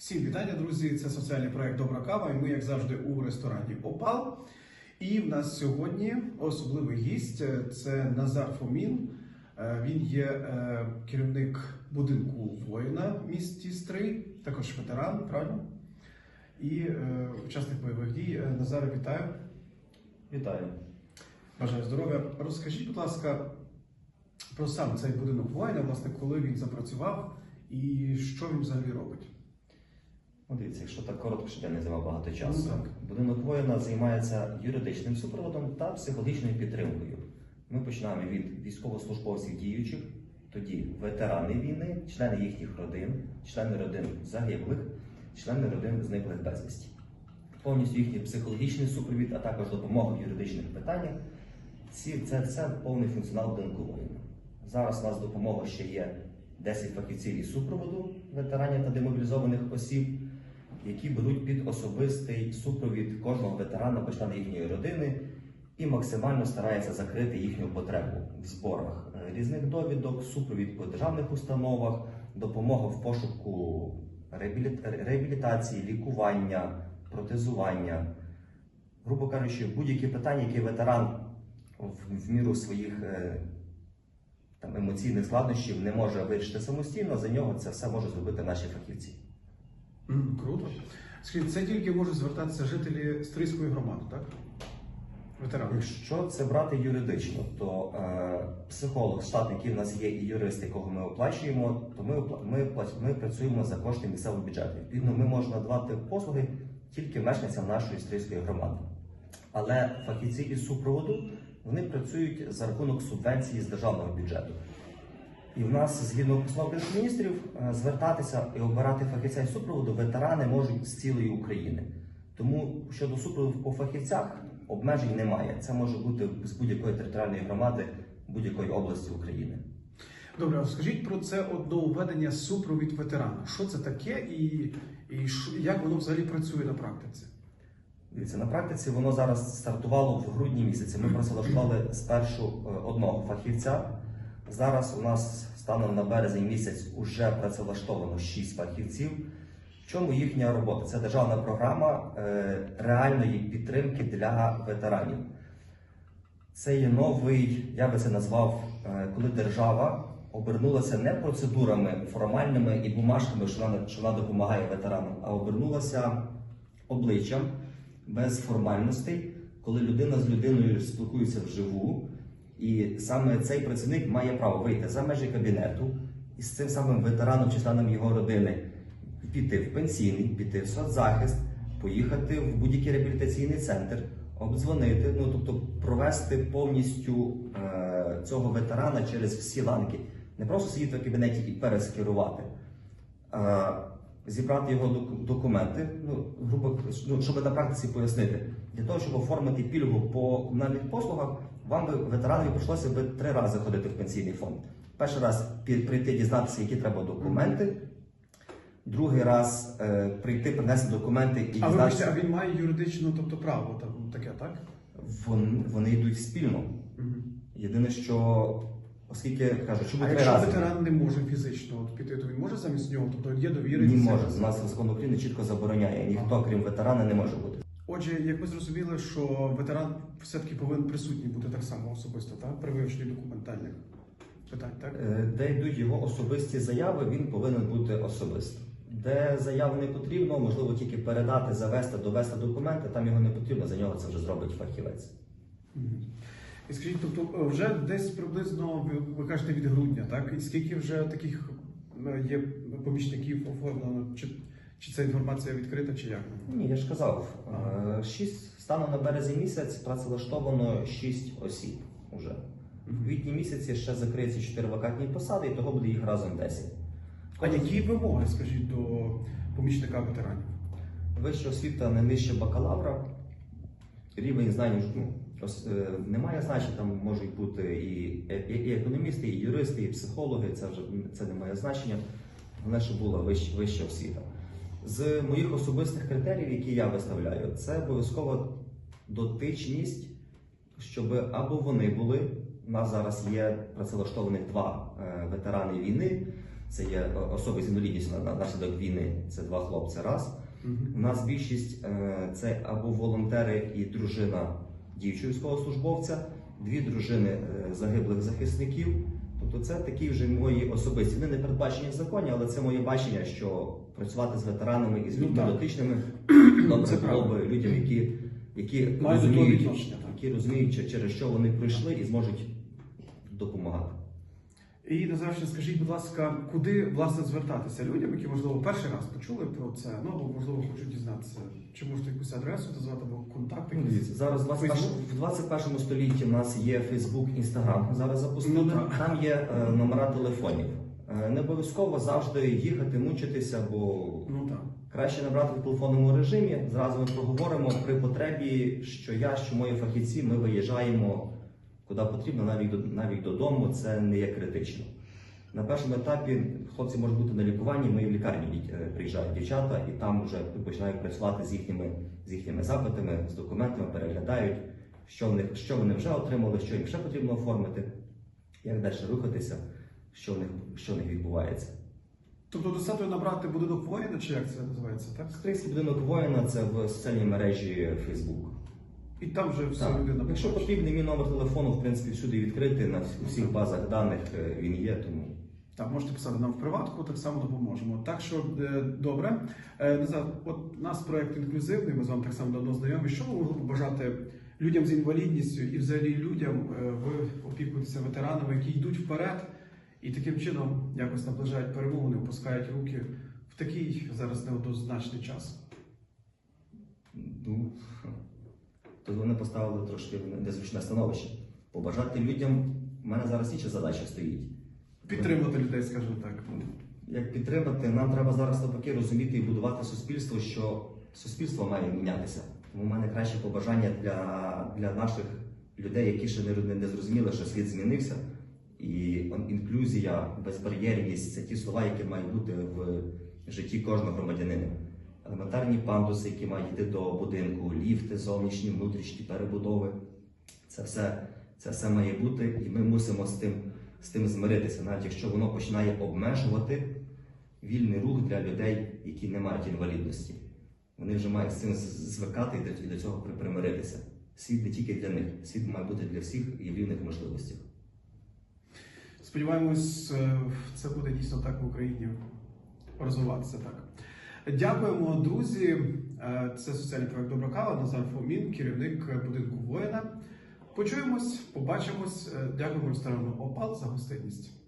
Всім вітання, друзі! Це соціальний проект Добра кава. І ми, як завжди, у ресторані Опал. І в нас сьогодні особливий гість це Назар Фомін. Е, Він є е, керівник будинку воїна в місті Стрий, також ветеран, правильно? І е, учасник бойових дій. Е, Назаре, вітаю. Вітаю. Бажаю здоров'я. Розкажіть, будь ласка, про сам цей будинок воїна, власне, коли він запрацював і що він взагалі робить. Ну, дивіться, якщо так коротко, щоб я не займав багато часу. Ну, так. Будинок воїна займається юридичним супроводом та психологічною підтримкою. Ми починаємо від військовослужбовців діючих, тоді ветерани війни, члени їхніх родин, члени родин загиблих, члени родин зниклих безвісті. Повністю їхній психологічний супровід, а також допомога в юридичних питаннях. Це, це повний функціонал будинку воїна. Зараз у нас допомога ще є 10 фахівців із супроводу ветеранів та демобілізованих осіб, які беруть під особистий супровід кожного ветерана або члена їхньої родини і максимально стараються закрити їхню потребу в зборах е, різних довідок, супровід по державних установах, допомога в пошуку реабілітації, лікування, протезування. Грубо кажучи, будь-які питання, які ветеран в, в міру своїх е, там, емоційних складнощів не може вирішити самостійно, за нього це все можуть зробити наші фахівці. М, Круто. Скажіть, це тільки можуть звертатися жителі Стрийської громади, так? Ветерани. Якщо це брати юридично, то е, психолог, штат, який в нас є, і юрист, якого ми оплачуємо, то ми, ми, ми працюємо за кошти місцевого бюджету. Відповідно, ми можемо надавати послуги тільки мешканцям нашої стрийської громади. Але фахівці із супроводу вони працюють за рахунок субвенції з державного бюджету. І в нас, згідно постанови Кабінету міністрів, е, звертатися і обирати фахівця із супроводу ветерани можуть з цілої України. Тому щодо супроводу по фахівцях обмежень немає. Це може бути з будь-якої територіальної громади будь-якої області України. Добре, а скажіть про це одновведення супровід ветерана. Що це таке і, і як воно взагалі працює на практиці? Дивіться, на практиці воно зараз стартувало в грудні місяці. Ми працевлаштували спершу е, одного фахівця. Зараз у нас станом на березень місяць уже працевлаштовано 6 фахівців. В чому їхня робота? Це державна програма е, реальної підтримки для ветеранів. Це є новий, я би це назвав, е, коли держава обернулася не процедурами формальними і бумажками, що вона, що вона допомагає ветеранам, а обернулася обличчям без формальностей, коли людина з людиною спілкується вживу, і саме цей працівник має право вийти за межі кабінету і з цим самим ветераном чи членом його родини піти в пенсійний, піти в соцзахист, поїхати в будь-який реабілітаційний центр, обдзвонити, ну тобто провести повністю е, цього ветерана через всі ланки, не просто сидіти в кабінеті і перескерувати. Е, зібрати його документи, ну, грубо, ну, щоб на практиці пояснити, для того, щоб оформити пільгу по комунальних послугах, вам би ветеранові прийшлося би три рази ходити в пенсійний фонд. Перший раз прийти дізнатися, які треба документи. Другий раз е, прийти, принести документи і А вибачте, дізнатися. а він має юридичну, тобто право там таке, так? Вон- вони йдуть спільно. Мгм. Єдине, що оскільки кажуть, що А якщо рази ветеран не може фізично от піти, то він може замість нього, тобто є довіреність? не може. У нас закон України чітко забороняє. Ніхто, крім ветерана, не може бути. Отже, як ми зрозуміли, що ветеран все-таки повинен присутній бути так само особисто, так? При вивченні документальних питань, так? Е, Де йдуть його особисті заяви, він повинен бути особисто. Де заяву не потрібно, можливо, тільки передати, завести, довести документи, там його не потрібно, за нього це вже зробить фахівець. І скажіть, тобто е, вже десь приблизно ви, кажете від грудня, так? І скільки вже таких е, є помічників оформлено? Чи, чи ця інформація відкрита, чи як? Ні, я ж казав, е, шість станом на березень місяць працевлаштовано шість осіб уже. В квітні місяці ще закриються чотири вакантні посади, і того буде їх разом 10. А які вимоги, скажіть, до помічника ветеранів? Вища освіта не нижче бакалавра. Рівень знань ну, немає значення, там можуть бути і, е- і, економісти, і юристи, і психологи. Це вже це не має значення. Головне, щоб була вища, вища освіта. З моїх особистих критеріїв, які я виставляю, це обов'язково дотичність, щоб або вони були. У нас зараз є працевлаштованих два е, ветерани війни, Це є е, особи з інвалідністю на- на- внаслідок війни. Це два хлопці. Раз. Мгм. У нас більшість е, це або волонтери і дружина діючого військовослужбовця, дві дружини е, загиблих захисників. Тобто це такі вже мої особисті. Вони не передбачені в законі, але це моє бачення, що працювати з ветеранами і з Ну, людьми дотичними добре було би людям, які, які розуміють, які розуміють, через що вони прийшли і зможуть допомагати. І на завершення скажіть, будь ласка, куди власне звертатися людям, які можливо перший раз почули про це, ну або можливо хочуть дізнатися, чи можете якусь адресу назвати або контакт Ну, зараз в 21, Facebook? в 21 столітті в нас є Facebook, Instagram. Зараз запустили. Ну. Там є е, номера телефонів. Е, не обов'язково завжди їхати, мучитися, бо Ну так. краще набрати в телефонному режимі. Зразу ми проговоримо при потребі, що я, що мої фахівці, ми виїжджаємо куди потрібно, навіть до навіть додому. Це не є критично. На першому етапі хлопці можуть бути на лікуванні. Ми в лікарні е, приїжджають дівчата, і там вже починають працювати з їхніми з їхніми запитами, з документами, переглядають, що в них що вони вже отримали, що їм ще потрібно оформити, як далі рухатися, що в них що в них відбувається. Тобто достатньо набрати будинок воїна, чи як це називається, так? Стрийський будинок воїна це в соціальній мережі Facebook. І там вже все Так. людина Якщо побачить. потрібний мій номер телефону, в принципі, всюди відкритий, на всі- всіх базах даних е, він є, тому. Так, можете писати нам в приватку, так само допоможемо. Так що е, добре. Е, Назар, от наш проект інклюзивний, ми з вами так само давно знайомі. Що ви могли побажати людям з інвалідністю і взагалі людям, е, ви опікуєтеся ветеранами, які йдуть вперед і таким чином якось наближають перемогу, не опускають руки в такий зараз неоднозначний час. Ну, тут вони поставили трошки в незручне становище. Побажати людям, в мене зараз інша задача стоїть. Підтримати людей, скажімо так. Як підтримати, нам треба зараз навпаки розуміти і будувати суспільство, що суспільство має мінятися. Тому в мене краще побажання для, для наших людей, які ще не, не зрозуміли, що світ змінився. І інклюзія, безбар'єрність це ті слова, які мають бути в житті кожного громадянина. Елементарні пандуси, які мають йти до будинку, ліфти, зовнішні, внутрішні перебудови. Це все, це все має бути, і ми мусимо з тим, з тим змиритися, навіть якщо воно починає обмежувати вільний рух для людей, які не мають інвалідності. Вони вже мають з цим звикати і до- цього примиритися. Світ не тільки для них, світ має бути для всіх і в рівних можливостях. Сподіваємось, е, це буде дійсно так в Україні розвиватися так. Дякуємо, друзі. Е, Це соціальний проект Добра кава. Назар Фомін, керівник будинку воїна. Почуємось, побачимось. Е, Дякуємо ресторану Опал за гостинність.